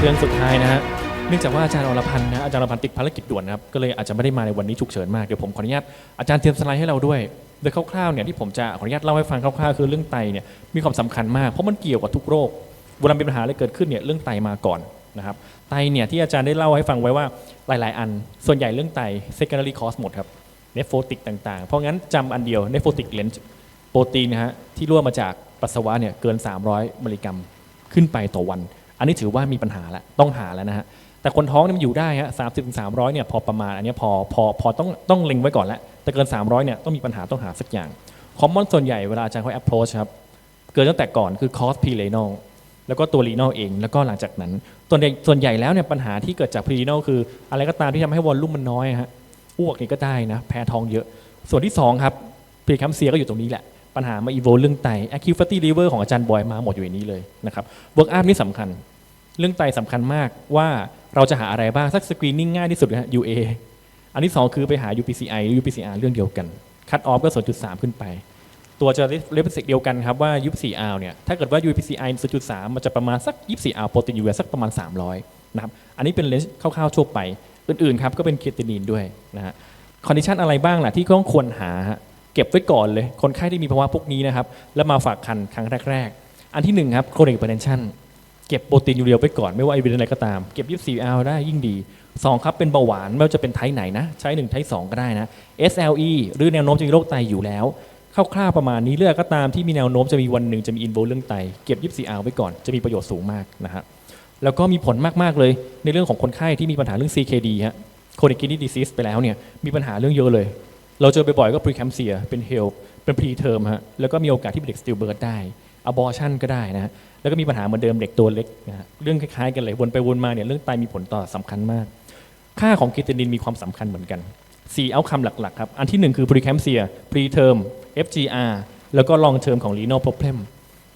เรื่องสุดท้ายนะฮะเนื่องจากว่าอาจารย์อรพันธ์นะอาจารย์อรพันธ์ติดภารกิจด่วนนะครับก็เลยอาจจะไม่ได้มาในวันนี้ฉุกเฉินมากเดี๋ยวผมขออนุญาตอาจารย์เตรียมสไลด์ให้เราด้วย โดยคร่าวๆเนี่ยที่ผมจะขออนุญาตเล่าให้ฟังคร่าวๆคือเรื่องไตเนี่ยมีความสำคัญมากเพราะมันเกี่ยวกับทุกโรคเวลามีปัญหาอะไรเกิดขึ้นเนี่ยเรื่องไตมาก่อนนะครับไตเนี่ยที่อาจารย์ได้เล่าให้ฟังไว้ว่าหลาย ๆ อัน ส่วนใหญ่เรื่องไต secondary cause หมดครับเนฟโฟติกต่างๆ เพราะงั้นจำอันเดียวเนฟโฟติกเลนส์โปรตีนนะฮะที่รั่วมาจากปัสสาวะเนี่ยเกิน 300 มิลลิกรัมขึ้นไปต่อวัน อันนี้ถือว่ามีปัญหาแล้วต้องหาแล้วนะฮะแต่คนท้องเนี่ยมันอยู่ได้ฮะสามสิบถึงสามร้อยเนี่ยพอประมาณอันนี้พอพอพอต้องต้องเล็งไว้ก่อนแล้วแต่เกิน 300เนี่ยต้องมีปัญหาต้องหาสักอย่างคอมมอนส่วนใหญ่เวลาอาจารย์เขา approach ครับเกินตั้งแต่ก่อนคือ cause pre-renal แล้วก็ตัว renal เอง แล้วก็หลังจากนั้นส่วนใหญ่ส่วนใหญ่แล้วเนี่ยปัญหาที่เกิดจาก pre-renal คืออะไรก็ตามที่ทำให้วอลลุ่มมันน้อยฮะอ้วกนี่ก็ได้นะแพ้ท้องเยอะ ส่วนที่ 2 ครับพรีแคมเซียก็อยู่ตรงนี้แหละ ปัญหามาอีโวเรื่องไต acute fatty liver ของอาจารย์บอยมาหมดอยู่ในนี้เลยนะครับ work up นี่สำคัญ เรื่องไตสำคัญมากว่าเราจะหาอะไรบ้างสักสกรีนนิ่งง่ายที่สุดนะฮะ UA อันที่ 2 คือไปหา UPCI หรือ UPCR เรื่องเดียวกัน cut off ก็ 0.3 ขึ้นไป ตัวจะเรียกเป็นเดียวกันครับว่า 24R เนี่ยถ้าเกิดว่า UPCI 0.3 มันจะประมาณสัก 24R โปรตีน UA สักประมาณ 300นะครับอันนี้เป็นเลนส์คร่าวๆทั่วไป อื่นๆครับก็เป็นเคตินีนด้วยนะฮะคอนดิชันอะไรบ้างล่ะที่ต้องควรหาเก็บไว้ก่อนเลย คนไข้ที่มีภาวะพวกนี้นะครับแล้วมาฝากคันครั้งแรก ๆ อันที่หนึ่งครับโครนิก เก็บโปรตีนยูเรียไว้ก่อนไม่ว่าไอวินอะไรก็ตาม เก็บ 24 hour ได้ยิ่งดี 2 ครับเป็นเบาหวานไม่ว่าจะเป็นไทป์ไหนนะ ใช้ 1 ไทป์ 2 ก็ได้นะ SLE หรือแนวโน้มจะมีโรคไตอยู่แล้วคร่าวๆประมาณนี้เลือกก็ตามที่มีแนวโน้มจะมีวันหนึ่งจะมีอินโวเรื่องไตเก็บ 24 hour ไว้ก่อนจะมีประโยชน์สูงมากนะฮะแล้วก็มีผลมากๆเลยในเรื่องของคนไข้ที่มีปัญหาเรื่อง CKD ฮะ chronic kidney disease ไปแล้วเนี่ยมีปัญหาเรื่องเยอะเลย เราเจอบ่อยๆก็ preeclampsia เป็น HELP เป็น preterm ฮะแล้วก็มีโอกาสที่เป็นเด็ก stillbirth ได้ abortion ก็ได้นะฮะ แล้วก็มีปัญหาเหมือนเดิมเด็กตัวเล็กนะฮะเรื่องคล้ายๆกันเลยวนไปวนมาเนี่ยเรื่องไตมีผลต่อสำคัญมาก ค่าของกิตานินมีความสำคัญเหมือนกัน4เอาคำหลักๆครับ อันที่ 1 คือ preeclampsia preterm FGR แล้วก็ long term ของ renal problem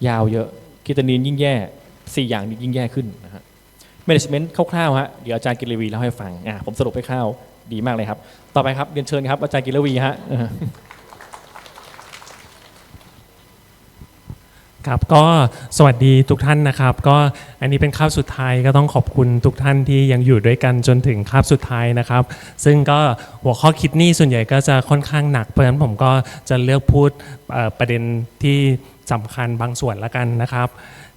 ยาวเยอะกิตานินยิ่งแย่ 4 อย่างนี้ยิ่งแย่ขึ้นนะฮะ management คร่าวๆฮะเดี๋ยวอาจารย์กิรวีเล่าให้ฟังอะผมสรุปให้คร่าวดีมากเลยครับ ต่อไปครับเรียนเชิญครับอาจารย์กิรวีฮะ ครับก็สวัสดีทุกท่านนะครับ ก็อันนี้เป็นคาบสุดท้ายก็ต้องขอบคุณทุกท่านที่ยังอยู่ด้วยกันจนถึงคาบสุดท้ายนะครับ ซึ่งก็หัวข้อคิดนี่ส่วนใหญ่ก็จะค่อนข้างหนักเพราะฉะนั้นผมก็จะเลือกพูดประเด็นที่สำคัญบางส่วนละกันนะครับ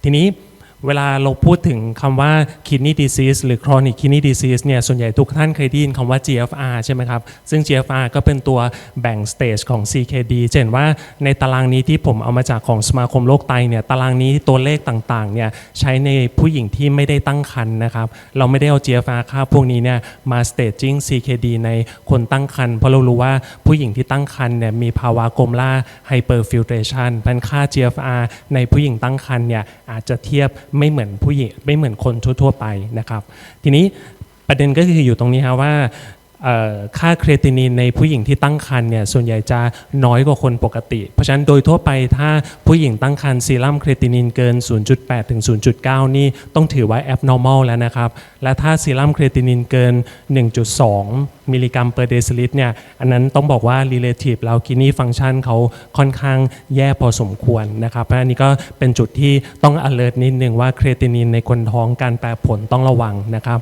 ทีนี้ เวลาเราพูดถึงคำว่า kidney disease หรือ chronic kidney disease เนี่ย ส่วนใหญ่ทุกท่านเคยได้ยินคำว่า GFR ใช่ไหมครับ ซึ่ง GFR ก็เป็นตัวแบ่ง stage ของ CKD จะเห็นว่าในตารางนี้ที่ผมเอามาจากของสมาคมโรคไตเนี่ย ตารางนี้ตัวเลขต่างๆ เนี่ย ใช้ในผู้หญิงที่ไม่ได้ตั้งครรภ์นะครับ เราไม่ได้เอา GFR ค่าพวกนี้เนี่ย มา staging CKD ในคนตั้งครรภ์ เพราะเรารู้ว่าผู้หญิงที่ตั้งครรภ์เนี่ย มีภาวะกลมล่า hyperfiltration พันค่า GFR ในผู้หญิงตั้งครรภ์เนี่ยอาจจะเทียบไม่เหมือนผู้หญิงไม่เหมือนคนทั่วๆไปนะครับ ทีนี้ประเด็นก็คืออยู่ตรงนี้ครับว่า ค่าเครตินินในผู้หญิงที่ตั้งครรภ์เนี่ยส่วนใหญ่จะน้อยกว่าคนปกติ เพราะฉะนั้นโดยทั่วไปถ้าผู้หญิงตั้งครรภ์ซีรัมเครตินินเกิน 0.8 ถึง 0.9 นี่ต้องถือว่า abnormal แล้วนะครับ และถ้าซีรัมเครตินินเกิน 1.2 มิลลิกรัมเปอร์เดซิลิตรเนี่ยอันนั้นต้องบอกว่า relative แล้ว kidney function เขาค่อนข้างแย่พอสมควรนะครับเพราะอันนี้ก็เป็นจุดที่ต้อง alert นิดนึงว่าเครตินินในคนท้องการแปรผลต้องระวังนะครับ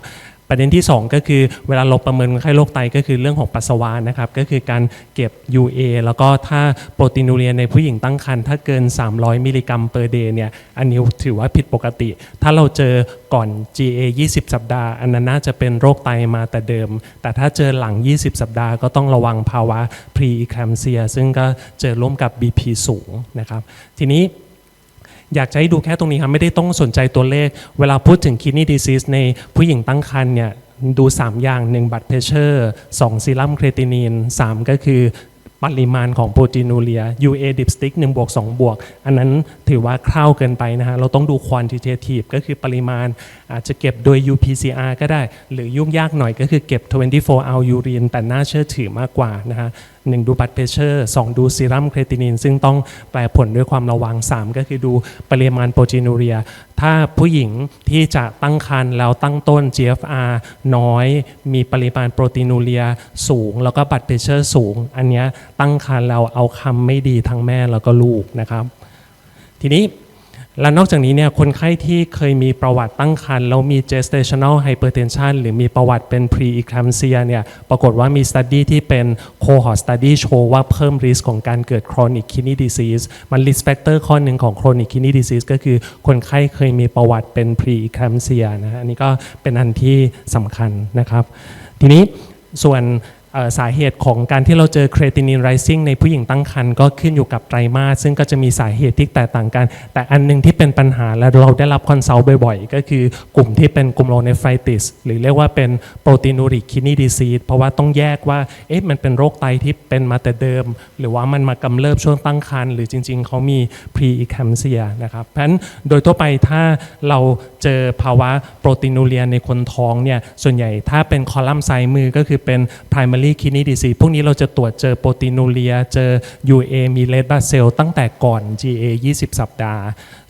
ประเด็นที่ 2 ก็คือเวลาเราประเมินคนไข้โรคไตก็คือเรื่องของปัสสาวะนะครับ ก็คือการเก็บ UA แล้วก็ถ้าโปรตีนูเรียในผู้หญิงตั้งครรภ์ถ้าเกิน 300 มิลลิกรัมเปอร์เดย์เนี่ยอันนี้ถือว่าผิดปกติ ถ้าเราเจอก่อน GA 20 สัปดาห์ อันนั้นน่าจะเป็นโรคไตมาแต่เดิม แต่ถ้าเจอหลัง 20 สัปดาห์ก็ต้องระวังภาวะ pre-eclampsia ซึ่งก็เจอร่วมกับ BP สูงนะครับ ทีนี้ อยากจะให้ดูแค่ตรงนี้ครับ ไม่ได้ต้องสนใจตัวเลข เวลาพูดถึง kidney disease ในผู้หญิงตั้งครรภ์เนี่ยดู 3 อย่าง 1 บัตรเพเชอร์2ซีรัมเครตินีน 3 ก็คือปริมาณของโปรตีนูเรีย UA dipstick 1บวก2บวก อันนั้นถือว่าคร่าวเกินไปนะฮะ เราต้องดู quantitative ก็คือปริมาณอาจจะเก็บโดย UPCR ก็ได้ หรือยุ่งยากหน่อยก็คือเก็บ 24 hour urine แต่น่าเชื่อถือมากกว่านะฮะหนึ่งดูบัตรเพชเชอร์สองดูซีรัมเครตินิน ซึ่งต้องแปลผลด้วยความระวัง 3 ก็คือดูปริมาณโปรตีนูเรีย ถ้าผู้หญิงที่จะตั้งครรภ์แล้วตั้งต้น GFR น้อย มีปริมาณโปรตีนูเรียสูง แล้วก็บัตรเพชเชอร์สูง อันนี้ตั้งครรภ์แล้วเอาคำไม่ดีทั้งแม่แล้วก็ลูกนะครับ ทีนี้ และนอกจากนี้เนี่ยคนไข้ที่เคยมีประวัติตั้งครรภ์แล้วมี gestational hypertension หรือมีประวัติเป็น preeclampsia เนี่ยปรากฏว่ามี study ที่เป็น cohort study โชว์ว่าเพิ่ม risk ของการเกิด chronic kidney disease มัน risk factor ข้อหนึ่งของ chronic kidney disease ก็คือคนไข้เคยมีประวัติเป็น preeclampsia นะฮะอันนี้ก็เป็นอันที่สำคัญนะครับ ทีนี้ส่วน สาเหตุของการที่เราเจอ creatinine rising ในผู้หญิงตั้งครรภ์ก็ขึ้นอยู่กับไตรมาสซึ่งก็จะมีสาเหตุที่แตกต่างกัน แต่อันหนึงที่เป็นปัญหาและเราได้รับคอนซัลท์บ่อยๆ ก็คือกลุ่มที่เป็นกลุ่มโรเนฟไ i ติสหรือเรียกว่าเป็นโปรตีนูริกคินีดีซีเพราะว่าต้องแยกว่าเอ๊ะมันเป็นโรคไตที่เป็นมาแต่เดิม หรือว่ามันมากำเริบช่วงตั้งครรภ์หรือจริงๆ เขามี pre eclampsia นะครับเพราะฉะนั้นโดยทั่วไปถ้าเราเจอภาวะโปรตีนูเรียในคนท้องเนี่ยส่วนใหญ่ถ้าเป็นคอลัมน์ซ้ายมือก็คือเป็น primary ลีคินีดีซีพวกนี้เราจะตรวจเจอโปรตีนูเรีย เจอ UA มีเลดบาเซลตั้งแต่ก่อน GA 20 สัปดาห์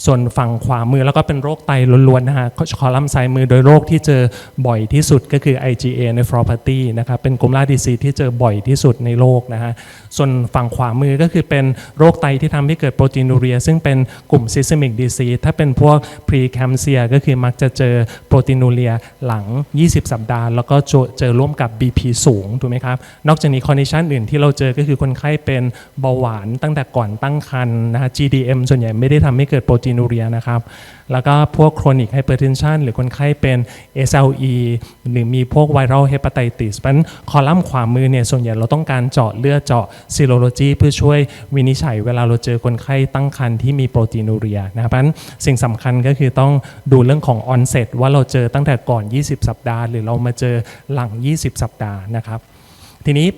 ส่วนฝั่งขวามือแล้วก็เป็นโรคไตล้วนๆนะฮะคอลัมน์ซ้ายมือโดยโรคที่เจอบ่อยที่สุดก็คือ IgA nephropathy นะครับเป็นกลุ่มล่าดีซีที่เจอบ่อยที่สุดในโลกนะฮะส่วนฝั่งขวามือก็คือเป็นโรคไตที่ทำให้เกิดโปรตีนูเรีย ซึ่งเป็นกลุ่ม systemic disease ถ้าเป็นพวก preeclampsia ก็คือมักจะเจอโปรตีนูเรียหลัง 20 สัปดาห์ แล้วก็เจอร่วมกับ BP สูงถูกไหมครับนอกจากนี้ condition อื่นที่เราเจอก็คือคนไข้เป็นเบาหวานตั้งแต่ก่อนตั้งครรภ์นะฮะ GDM ส่วนใหญ่ไม่ได้ทำให้เกิดโปรตีนนูเรียนะครับ แล้วก็พวก chronic hypertension หรือคนไข้เป็น SLE หรือมีพวก viral hepatitis เพราะฉะนั้นคอลัมน์ขวามือเนี่ยส่วนใหญ่เราต้องการเจาะเลือดเจาะ serology เพื่อช่วยวินิจฉัยเวลาเราเจอคนไข้ตั้งครรภ์ที่มีโปรตีนูเรียนะครับเพราะฉะนั้นสิ่งสำคัญก็คือต้องดูเรื่องของ onset ว่าเราเจอตั้งแต่ก่อน 20 สัปดาห์ หรือเรามาเจอหลัง 20 สัปดาห์นะครับ ทีนี้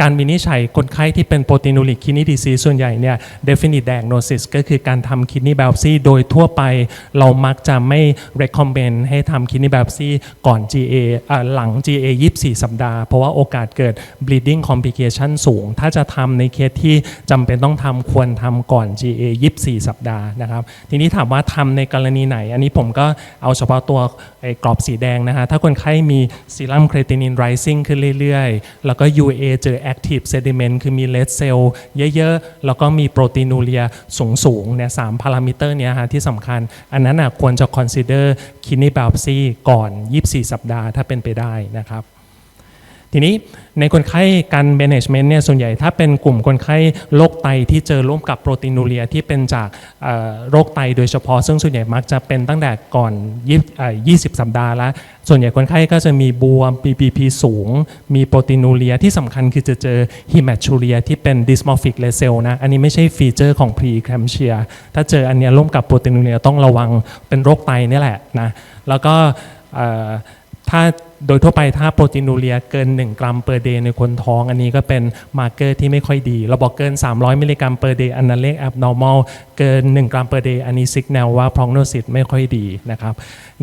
การวินิจฉัยคนไข้ที่เป็นโปรตีนูริกคินีดีซีส่วนใหญ่เนี่ย definite diagnosis ก็คือการทำคิดนี y biopsy โดยทั่วไปเรามักจะไม่ recommend ให้ทำคิดนี y biopsy ก่อน GA อหลัง GA 24 สัปดาห์ เพราะว่าโอกาสเกิด bleeding complication สูง ถ้าจะทำในเคสที่จำเป็นต้องทำควรทำก่อน GA 24 สัปดาห์นะครับ ทีนี้ถามว่าทำในกรณีไหน อันนี้ผมก็เอาเฉพาะตัวไอ้กรอบสีแดงนะฮะถ้าคนไข้มีซีรัม creatinine rising ขึ้นเรื่อยๆ แล้วก็ UA เจอ active sediment คือมี red cell เยอะๆ แล้วก็มีโปรตีนูเรียสูงๆเนี่ยสามพารามิเตอร์เนี้ยฮะที่สำคัญ อันนั้นนะควรจะ consider kidney biopsy ก่อน 24 สัปดาห์ถ้าเป็นไปได้นะครับ ทีนี้ในคนไข้การ management เนี่ยส่วนใหญ่ถ้าเป็นกลุ่มคนไข้โรคไตที่เจอร่วมกับโปรตีนูเรียที่เป็นจากโรคไตโดยเฉพาะ ซึ่งส่วนใหญ่มักจะเป็นตั้งแต่ก่อน 20 สัปดาห์แล้วส่วนใหญ่คนไข้ก็จะมีบวม PPP สูง มีโปรตีนูเรียที่สำคัญคือจะเจอ hematuria ที่เป็น dysmorphic red cell นะ อันนี้ไม่ใช่ฟีเจอร์ของ preeclampsia ถ้าเจออันเนี้ยร่วมกับโปรตีนูเรียต้องระวังเป็นโรคไตนี่แหละนะแล้วก็ ถ้าโดยทั่วไปถ้าโปรตีนูเรียเกิน 1 กรัมเปอร์เดย์ในคนท้อง อันนี้ก็เป็นมาร์เกอร์ที่ไม่ค่อยดี เราบอกเกิน 300 มิลลิกรัมเปอร์เดย์อันนั้นเลข abnormal เกิน 1 กรัมเปอร์เดย์อันนี้ signal ว่า prognosis ไม่ค่อยดีนะครับ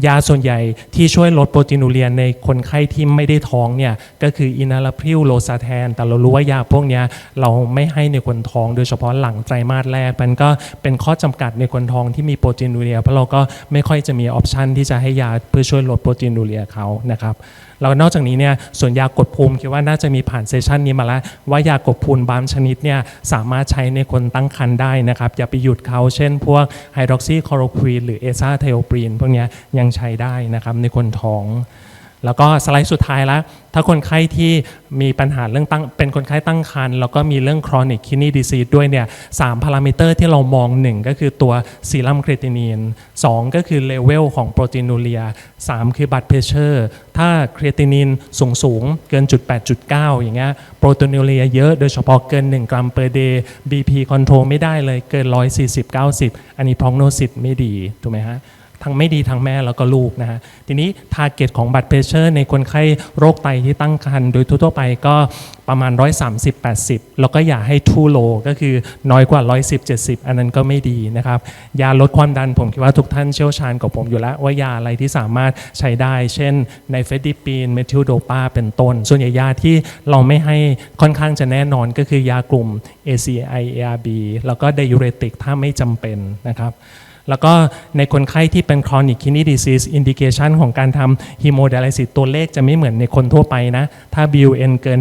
ยาส่วนใหญ่ที่ช่วยลดโปรตีนูเรียในคนไข้ที่ไม่ได้ท้องเนี่ยก็คืออินาลาพริลโลซาแทน แต่เรารู้ว่ายาพวกนี้เราไม่ให้ในคนท้อง โดยเฉพาะหลังไตรมาสแรกมันก็เป็นข้อจำกัดในคนท้องที่มีโปรตีนูเรียเพราะเราก็ไม่ค่อยจะมีออปชันที่จะให้ยาเพื่อช่วยลดโปรตีนูเรียเขานะครับแล้วนอกจากนี้เนี่ยส่วนยากดภูมิคิดว่าน่าจะมีผ่านเซสชันนี้มาแล้ว ว่ายากดภูมิบางชนิดเนี่ยสามารถใช้ในคนตั้งครรภ์ได้นะครับ อย่าไปหยุดเขาเช่นพวกไฮดรอกซีคอโรควีนหรือเอซาเทโอปรีนพวกนี้ยังใช้ได้นะครับในคนท้อง แล้วก็สไลด์สุดท้ายแล้วถ้าคนไข้ที่มีปัญหาเรื่องตั้งเป็นคนไข้ตั้งครรภ์แล้วก็มีเรื่อง chronic kidney disease ด้วยเนี่ยสามพารามิเตอร์ที่เรามองหนึ่งก็คือตัวซีรัมครีตินีนสองก็คือเลเวลของโปรตีนูเรียสามคือบัตเพเชอร์ถ้าครีตินีนสูงสูงเกินจุด8.9อย่างเงี้ยโปรตีนูเรียเยอะโดยเฉพาะเกิน 1 กรัมเปอร์เดย์ BP control ไม่ได้เลยเกิน 140 90 อันนี้ prognosis ไม่ดี ถูกไหมฮะ ทั้งไม่ดีทั้งแม่แล้วก็ลูกนะฮะทีนี้ทาร์เก็ตของบัตรเพเชอร์ในคนไข้โรคไตที่ตั้งครรภ์โดยทั่วไปก็ประมาณ 130-80 แล้วก็อย่าให้ทูโลก็คือน้อยกว่า 110-70 อันนั้นก็ไม่ดีนะครับ ยาลดความดันผมคิดว่าทุกท่านเชี่ยวชาญกับผมอยู่แล้ว ว่ายาอะไรที่สามารถใช้ได้ เช่นในเฟดิปีนเมทิลโดปาเป็นต้น ส่วนใหญ่ยาที่เราไม่ให้ค่อนข้างจะแน่นอนก็คือยากลุ่ม ACI ARB แล้วก็ไดยูเรติกถ้าไม่จำเป็นนะครับ แล้วก็ในคนไข้ที่เป็น chronic kidney disease indication ของการทำ hemodialysis ตัวเลขจะไม่เหมือนในคนทั่วไปนะ ถ้า BUN เกิน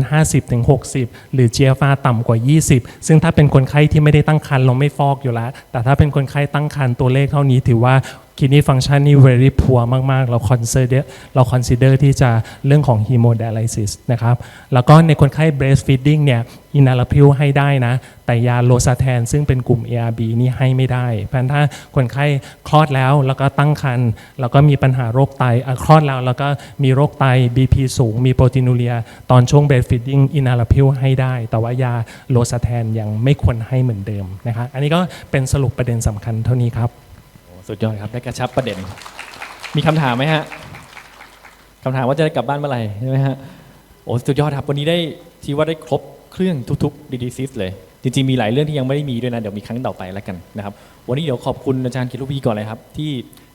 50-60 หรือ GFR ต่ำกว่า 20 ซึ่งถ้าเป็นคนไข้ที่ไม่ได้ตั้งครรภ์เราไม่ฟอกอยู่แล้ว แต่ถ้าเป็นคนไข้ตั้งครรภ์ตัวเลขเท่านี้ถือว่า kidney function นี่ very poor มาก ๆ เรา consider เรา consider ที่จะเรื่องของ hemodialysis นะครับ แล้วก็ในคนไข้ breastfeeding เนี่ย enalapril ให้ได้นะ แต่ยาโลซาแทนซึ่งเป็นกลุ่ม ARB นี่ให้ไม่ได้ เพราะฉะนั้นถ้าคนไข้คลอดแล้วแล้วก็ตั้งครรภ์แล้วก็มีปัญหาโรคไตคลอดแล้วแล้วก็มีโรคไต BP สูง มีโปรตีนูเรีย ตอนช่วง breastfeeding enalapril ให้ได้ แต่ว่ายาโลซาแทนยังไม่ควรให้เหมือนเดิมนะครับอันนี้ก็เป็นสรุปประเด็นสำคัญเท่านี้ครับ สุดยอดครับได้กระชับประเด็น มีคำถามไหมฮะคำถามว่าจะได้กลับบ้านเมื่อไหร่ใช่ไหมฮะโอ้สุดยอดครับวันนี้ได้ที่ว่าได้ครบเครื่องทุกๆดีดีซิสเลย จริงๆมีหลายเรื่องที่ยังไม่ได้มีด้วยนะ เดี๋ยวมีครั้งต่อไปแล้วกันนะครับ วันนี้เดี๋ยวขอบคุณอาจารย์กิรุวีก่อนเลยครับ ที่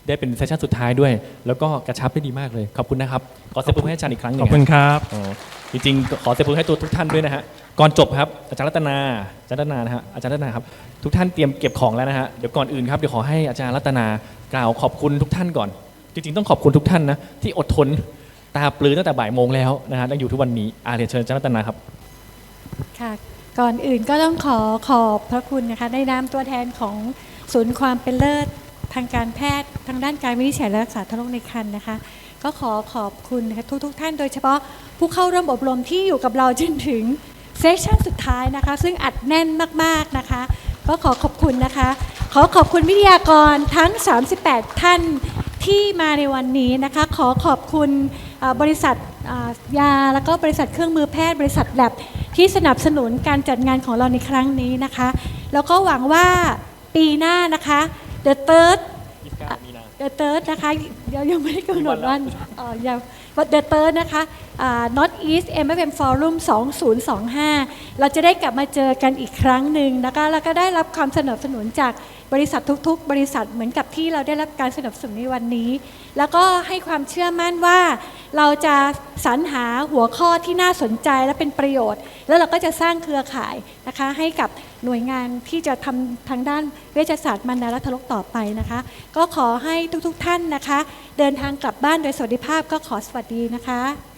ได้เป็นเซสชั่นสุดท้ายด้วย แล้วก็กระชับได้ดีมากเลย ขอบคุณนะครับขอเซฟให้อาจารย์อีกครั้งหนึ่ขงอบคุณครับอ๋อ จริงๆ ขอเซฟให้ตัวทุกท่านด้วยนะฮะ ก่อนจบครับ อาจารย์รัตนา อาจารย์รัตนานะฮะ อาจารย์รัตนาครับ ทุกท่านเตรียมเก็บของแล้วนะฮะ เดี๋ยวก่อนอื่นครับ เดี๋ยวขอให้อาจารย์รัตนากล่าวขอบคุณทุกท่านก่อน จริงๆ ต้องขอบคุณทุกท่านนะที่อดทนตาปลือตั้งแต่บ่ายโมงแล้วนะฮะยังอยู่ทุกวันนี้อาเรียนเชิญอาจารย์รัตนาครับ ค่ะ ก่อนอื่นก็ต้องขอขอบพระคุณนะคะในนามตัวแทนของศูนย์ความเป็นเลิศทางการแพทย์ทางด้านการวินิจฉัยและรักษาทารกในครรภ์นะคะ ก็ขอขอบคุณนะคะทุกๆทท่านโดยเฉพาะผู้เข้าร่วมอบรมที่อยู่กับเราจนถึงเซสชั่นสุดท้ายนะคะ ซึ่งอัดแน่นมากๆนะคะ ก็ขอขอบคุณนะคะ ขอขอบคุณวิทยากรทั้ง 38 ท่านที่มาในวันนี้นะคะ ขอขอบคุณบริษัทยา แล้วก็บริษัทเครื่องมือแพทย์ บริษัทแลบที่สนับสนุนการจัดงานของเราในครั้งนี้นะคะ แล้วก็หวังว่าปีหน้านะคะ The Third เดอะเติร์ดนะคะเดี๋ยวยังไม่ได้กำหนดวันเอ่อยังเดอะเติร์ดนะคะอ่า North East MFM Forum 2025 เราจะได้กลับมาเจอกันอีกครั้งหนึ่งนะคะแล้วก็ได้รับความสนับสนุนจากบริษัททุกๆ บริษัทเหมือนกับที่เราได้รับการสนับสนุนในวันนี้ แล้วก็ให้ความเชื่อมั่นว่า เราจะสรรหาหัวข้อที่น่าสนใจและเป็นประโยชน์ แล้วเราก็จะสร้างเครือข่ายนะคะให้กับหน่วยงานที่จะทำทางด้านเวชศาสตร์มันดาและทรกต่อไปนะคะ ก็ขอให้ทุกๆท่านนะคะ เดินทางกลับบ้านโดยสวัสดิภาพก็ขอสวัสดีนะคะ